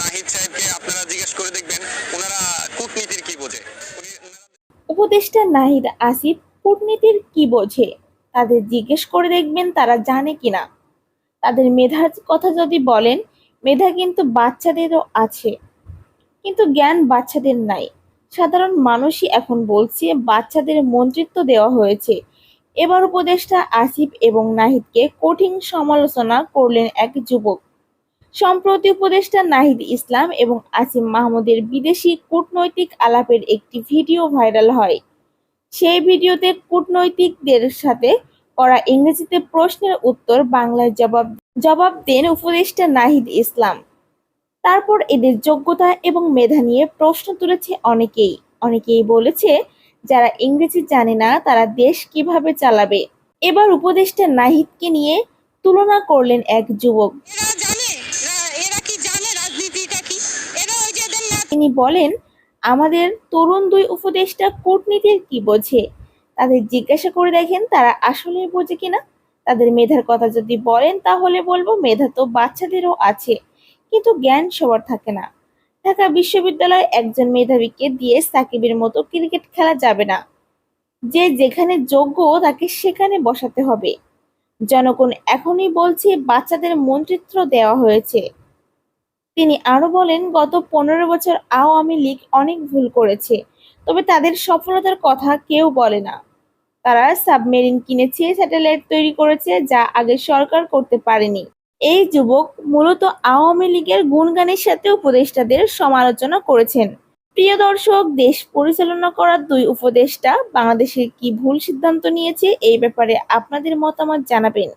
নাহিদ সাহেবকে আপনারা জিজ্ঞেস করে দেখবেন, ওনারা কূটনীতির কি বোঝে? উপদেষ্টা নাহিদ আসিফ কূটনীতির কি বোঝে? তাদের জিজ্ঞেস করে দেখবেন তারা জানে কিনা। তাদের মেধার কথা যদি বলেন, মেধা কিন্তু বাচ্চাদেরও আছে। কিন্তু জ্ঞান বাচ্চাদের নাই। সাধারণ মানুষই এখন বলছে, বাচ্চাদের মন্ত্রিত্ব দেওয়া হয়েছে। এবার উপদেষ্টা আসিফ এবং নাহিদকে কঠিন সমালোচনা করলেন এক যুবক। সম্প্রতি উপদেষ্টা নাহিদ ইসলাম এবং আসিম মাহমুদের বিদেশি কূটনৈতিক আলাপের একটি ভিডিও ভাইরাল হয়। সেই ভিডিওতে কূটনৈতিকদের সাথে করা ইংরেজিতে প্রশ্নের উত্তর বাংলায় জবাব জবাব দেন উপদেষ্টা নাহিদ ইসলাম। তারপর এদের যোগ্যতা এবং মেধা নিয়ে প্রশ্ন তুলেছে অনেকেই। অনেকেই বলেছে, যারা ইংরেজি জানে না, তারা দেশ কীভাবে চালাবে? এবার উপদেষ্টা নাহিদকে নিয়ে তুলনা করলেন এক যুবক। তিনি বলেন, আমাদের তরুণ দুই উপদেষ্টা কূটনীতির কি বোঝে? তাদের জিজ্ঞাসা করে দেখেন তারা আসলে বোঝে কিনা। তাদের মেধার কথা যদি বলেন তাহলে বলব মেধা তো বাচ্চাদেরও আছে, কিন্তু জ্ঞান সবার থাকে না। ঢাকা বিশ্ববিদ্যালয়ে একজন মেধাবীকে দিয়ে সাকিবের মতো ক্রিকেট খেলা যাবে না। যে যেখানে যোগ্য তাকে সেখানে বসাতে হবে। জনগণ এখনই বলছে, বাচ্চাদের মন্ত্রিত্ব দেওয়া হয়েছে। তিনি আরও বলেন, গত পনেরো বছর আওয়ামী লীগ অনেক ভুল করেছে। তবে তাদের সফলতার কথা কেউ বলে না। তারা সাবমেরিন কিনেছে, স্যাটেলাইট তৈরি করেছে, যা আগে সরকার করতে পারেনি। এই যুবক মূলত আওয়ামী লীগের গুণগানের সাথে উপদেষ্টাদের সমালোচনা করেছেন। প্রিয় দর্শক, দেশ পরিচালনা করার দুই উপদেষ্টা বাংলাদেশের কি ভুল সিদ্ধান্ত নিয়েছে, এই ব্যাপারে আপনাদের মতামত জানাবেন।